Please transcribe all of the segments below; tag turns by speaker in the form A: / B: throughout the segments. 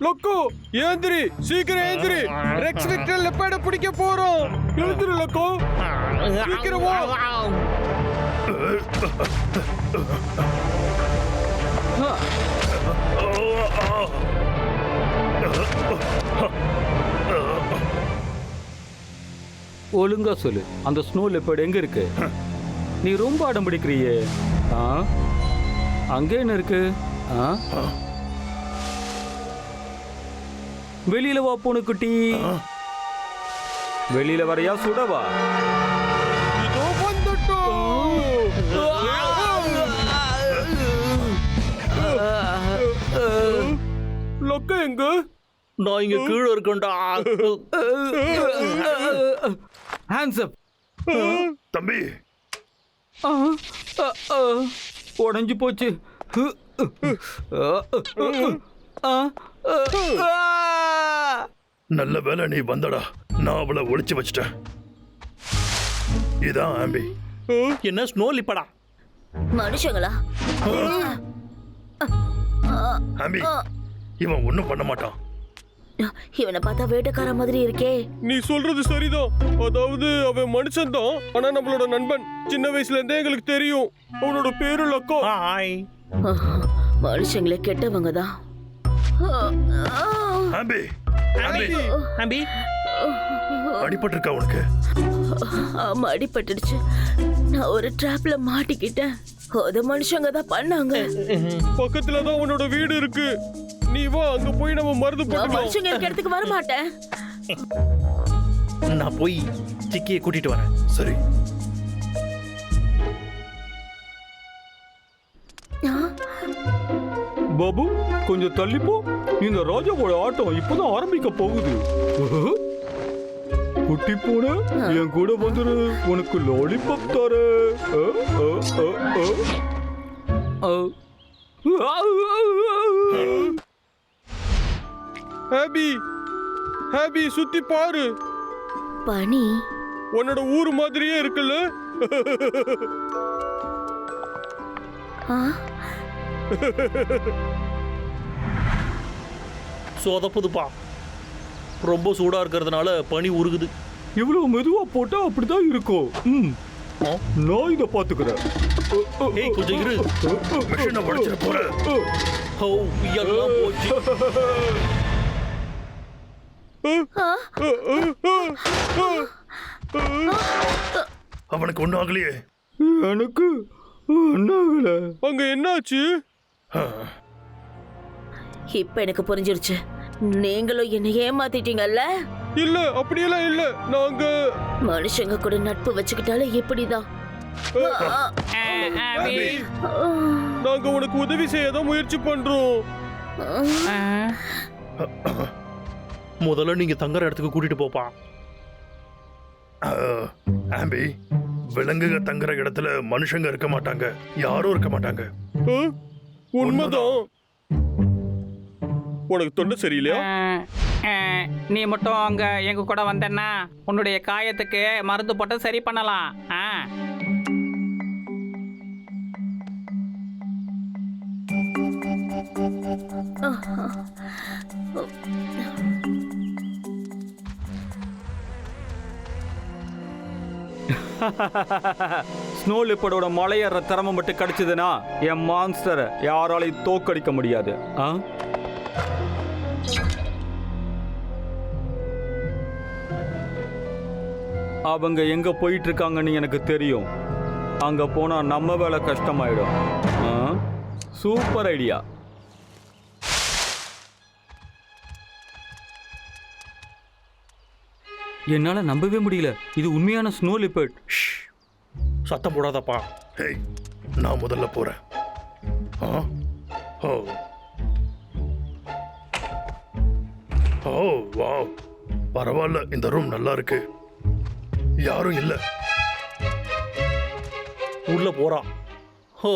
A: Loco ஏந்திரி சீக்கிரம் ஏந்திரி. Rex Victor லெப்பாட பிடிக்க போறோம். எழுந்திரு லொக்கு. சீக்கிரம் வா.
B: ஒழுங்கா சொல்லு. அந்த ஸ்னோ லெப்பர்ட் எங்க இருக்கு? நீ ரொம்ப அடம் பிடிக்கிறியே. ஆ? என்ன இருக்கு? ஆ? வெளியில வா பூனைக்குட்டி. வெளியில வரையா சுடவா?
A: லொக்க எங்க?
C: நான் இங்க கீழே இருக்கேன்டா.
B: ஹேண்ட்ஸ் அப்
D: தம்பி.
B: உடஞ்சு போச்சு. ஆ, ஆ.
D: நல்ல வேலை நீ வந்தடா. நான் அவளை ஒளிச்சு வச்சிட்டேன். இதான் ஆம்பி.
C: என்ன ஸ்னோ லிப்படா
E: மனுஷங்களா?
D: ஆம்பி இவன் ஒன்றும் பண்ண மாட்டான்.
E: இவனை பார்த்தா வேட்டைக்கார மாதிரி இருக்கே.
A: நீ சொல்றது சரிதான். அதாவது அவன் மனுஷன் தான் ஆனா நம்மளோட நண்பன். சின்ன வயசுல இருந்தே எங்களுக்கு தெரியும். அவனோட பேரு லொக்கோ.
C: ஹாய்.
E: மனுஷங்களே கெட்டவங்க தான்
D: ஆம்பி
C: அம்பி
D: அடிபட்டிருக்கா உனக்கு?
E: ஆமா அடிபட்டுடுச்சு. நான் ஒரு டிராப்ல மாட்டிக்கிட்டேன். அது மனுஷங்க தான் பண்ணாங்க.
A: பக்கத்துல தான் அவனோட வீடு இருக்கு. நீ வா அங்க போய் நம்ம மருந்து
E: நான்
A: போட்டுக்கலாம்.
E: மனுஷங்க இருக்க இடத்துக்கு வர மாட்டேன்
C: நான் போய் சிக்கியை கூட்டிட்டு வரேன்.
D: சரி.
B: பாபு கொஞ்சம் தள்ளி போ இந்த ராஜாவோட ஆட்டம் இப்பதான் ஆரம்பிக்க போகுது. குட்டி பூனை என் கூட வந்துரு. உனக்கு லாலிபாப் தர.
A: ஹாபி ஹாபி சுத்தி பாரு.
E: பனி.
A: உன்னோட ஊர் மாதிரியே இருக்குல்ல.
E: ஆ,
C: சொதப்புதுப்பா ரொம்ப சூடா இருக்கிறதுனால பனி உருகுது.
B: இவ்வளவு மெதுவா போட்டா அப்படிதான் இருக்கும் ம். நான் இதை பாத்துக்கிறேன்
C: ஏய் கொஞ்சம் இரு.
D: மிஷினை உடைச்சிட
C: ஹோ எல்லாம் போச்சு.
D: அவனுக்கு ஒன்றும் ஆகலையே.
B: எனக்கு என்னாகல
A: அங்க என்னாச்சு?
E: இப்ப எனக்கு புரிஞ்சிருச்சு. நீங்களும் என்ன ஏமாத்திட்டீங்கல்ல
A: இல்ல அப்படியெல்லாம் இல்ல. நாங்க
E: மனுஷங்க கூட நட்பு வச்சுக்கிட்டாலே இப்படிதான்
A: நாங்க உனக்கு உதவி செய்ய தான் முயற்சி பண்றோம்.
C: முதல்ல நீங்க தங்குற இடத்துக்கு கூட்டிட்டு போப்பா.
D: அஹ், ஆம்பி விலங்குக தங்குற இடத்துல மனுஷங்க இருக்க மாட்டாங்க. யாரும் இருக்க மாட்டாங்க?
A: உண்மைதான். உனக்கு தொண்டை சரியில்லையா?
F: நீ மட்டும் அங்க எங்க கூட வந்தேன்னா உன்னுடைய காயத்துக்கு மருந்து போட்டு சரி பண்ணலாம். ஆ.
B: ஸ்னோ லிப்படோட மலையேற திறமை மட்டும் கிடைச்சதுன்னா என் மான்ஸ்டரை யாராலையும் தோக்கடிக்க முடியாது. ஆ? அவங்க எங்க போயிட்டு இருக்காங்கன்னு எனக்கு தெரியும். அங்க போனா நம்ம வேலை கஷ்டமாயிடும். ஆ? Super idea. என்னால நம்பவே முடியல. இது உண்மையான ஸ்னோ லிப்பர்ட்
C: சத்தம் போடாதப்பா.
D: ஹேய் நான் முதல்ல போறேன். ஆ? ஓ. ஓ வாவ். பரவாயில்ல இந்த ரூம் நல்லா இருக்கு. யாரும் இல்ல.
C: உள்ள போறா. ஹோ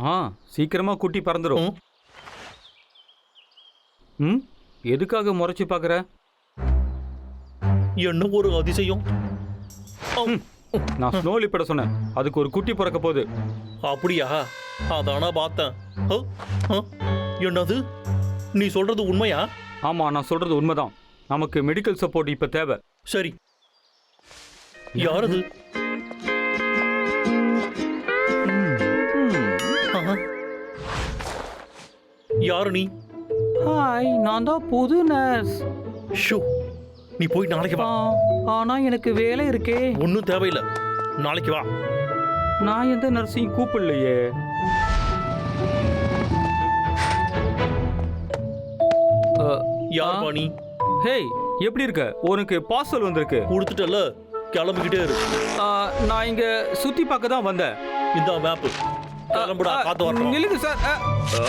B: ஆ சீக்கிரமா குட்டி பறந்துடும்
C: ம்.
B: எதுக்காக முறைச்சு பார்க்குற
C: என்ன ஒரு அதிசயம்.
B: நான் ஸ்னோ லிப்பட சொன்னேன். அதுக்கு ஒரு குட்டி பிறக்க போகுது.
C: அப்படியா? அதானா பார்த்தேன். ஹ? ஹ? என்னது? நீ சொல்றது உண்மையா?
B: ஆமா நான் சொல்றது உண்மைதான். நமக்கு மெடிக்கல் சப்போர்ட் இப்ப தேவை.
C: சரி யார் அது ஆஹா. யாரு நீ?
F: ஹாய் நான் தான் புது நர்ஸ்
C: ஷூ நீ போய் நாளைக்கு வா.
F: ஆனா எனக்கு வேலை இருக்கே.
C: ஒன்றும் தேவையில்லை. நாளைக்கு வா.
B: நான் எந்த நர்ஸையும் கூப்பிடலையே?
C: யார்
B: ஆ.
C: பா நீ
B: ஹேய் எப்படி இருக்க? உனக்கு பார்சல் வந்திருக்கு.
C: கொடுத்துட்டல. கிளம்பிக்கிட்டே இரு.
B: ஆ, நான் இங்க சுத்தி பார்க்க தான் வந்தேன்.
C: இந்த மேப்பு கிளம்புடா
B: ஆ,
C: காத்து வரட்டும்.
B: நில்லுங்க சார் ஆ,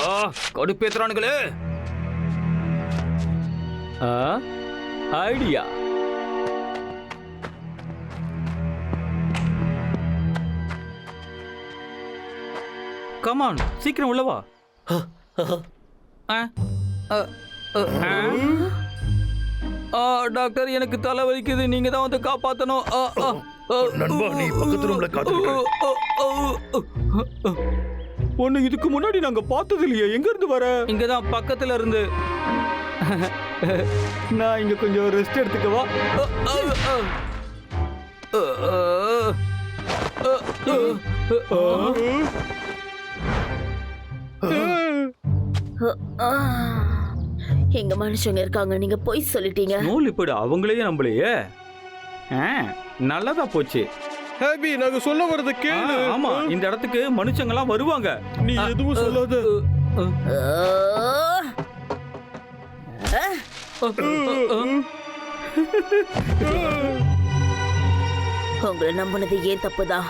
B: ஆ, கடுப்பேத்துறானுங்களே. ஆ, ஐடியா. கமான் சீக்கிரம் உள்ள வா.
F: ஆ, அ, அ, ஆ.
B: ஆ, டாக்டர் எனக்கு தலை வலிக்குது. நீங்க தான் வந்து காப்பாத்தணும். ஆ, ஆ, ஆ,
D: நண்பா, நீ பக்கத்து ரூம்ல.
B: பொண்ணு இதுக்கு முன்னாடி நாங்க பார்த்தது இல்லையே. எங்க இருந்து வர? இங்க தான் பக்கத்துல இருந்து. நான் இங்க கொஞ்சம் ரெஸ்ட் எடுத்துக்கவா. ஆ.
E: எங்க மனுஷங்க இருக்காங்க நீங்க போய் சொல்லிட்டீங்க.
B: நூல் இப்படி அவங்களையே நம்மளையே ஆ, நல்லதா போச்சு.
A: ஹாப்பி நாங்க சொல்ல வரத கேளு.
B: ஆமா இந்த இடத்துக்கு மனுஷங்க எல்லாம் வருவாங்க.
A: நீ எதுவும் சொல்லாத.
E: உங்களை நம்பினது ஏன் தப்புதான்?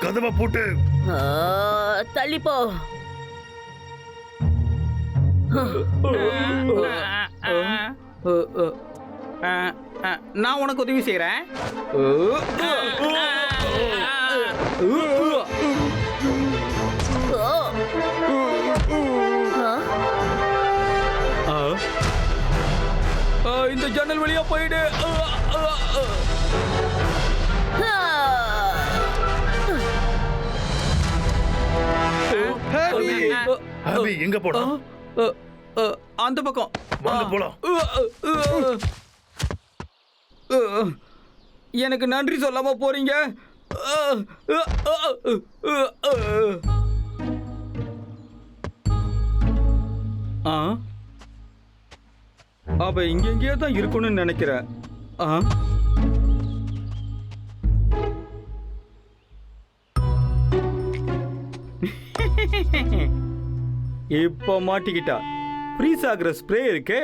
D: கதவை போட்டு.
E: ஆ, தள்ளிப்போ.
F: நான் உனக்கு உதவி.
E: ஆ,
B: இந்த ஜன்னல் வழியா போயிடு ஆ, ஆ, ஆ.
E: ஆ.
A: ஹாப்பி
D: ஹாபி எங்க
B: ஆ, அந்த பக்கம்.
D: போலாம்.
B: எனக்கு நன்றி சொல்லாம போறீங்க. அவ இங்க எங்கேயோ தான் இருக்கணும்னு நினைக்கிறேன் ஆ? இப்ப மாட்டிக்கிட்டா. ஃப்ரீஸ் ஆகுற ஸ்ப்ரே இருக்கே.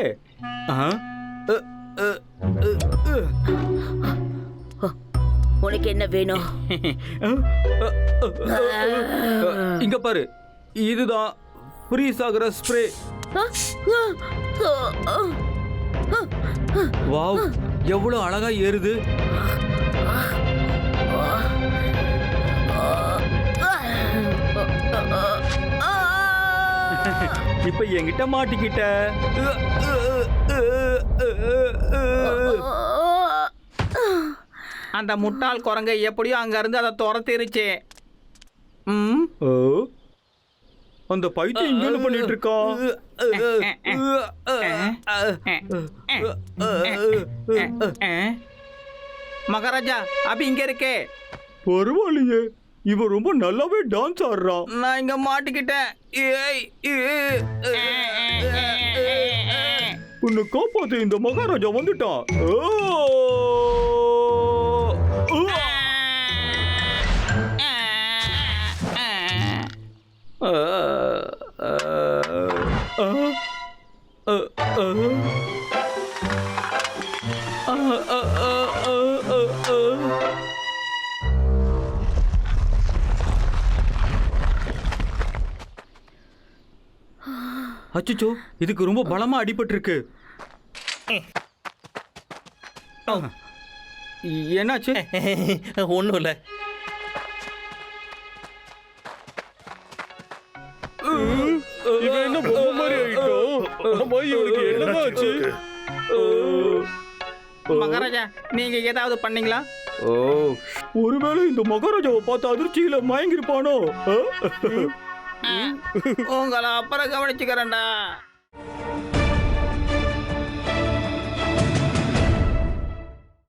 E: உனக்கு என்ன வேணும்.
B: இங்க பாரு இதுதான் ஃப்ரீஸ் ஆகுற ஸ்ப்ரே. வாவ் எவ்வளவு அழகா ஏறுது இப்ப என்கிட்ட மாட்டிக்கிட்ட.
F: அந்த முட்டாள் குரங்கு எப்படியோ அங்க இருந்து அதை துரத்திருச்சு. ம்?
B: அந்த பைத்தியம் இங்க என்ன பண்ணிட்டு இருக்கான்.
F: மகாராஜா அபி இங்க இருக்கே.
B: பரவாயில்லையே. இவன் ரொம்ப நல்லாவே டான்ஸ் ஆடுறான்
F: நான் இங்க மாட்டிக்கிட்டேன்
B: உன்னை காப்பாத்த இந்த மகாராஜா வந்துட்டான்! ஓ! அச்சச்சோ இதுக்கு ரொம்ப பலமா அடிபட்டிருக்கு. என்னாச்சு?
C: ஒன்றும் இல்லை
A: இவன் என்ன பொம்மை மாதிரி ஆயிட்டோம் ஆமா இவனுக்கு என்னதான் ஆச்சு?
F: மகாராஜா நீங்க ஏதாவது பண்ணீங்களா?
B: ஓ ஒருவேளை இந்த மகாராஜாவை பார்த்து அதிர்ச்சியில மயங்கிருப்பானோ?
F: உங்களை அப்புறம் கவனிச்சுக்கிறேன்டா.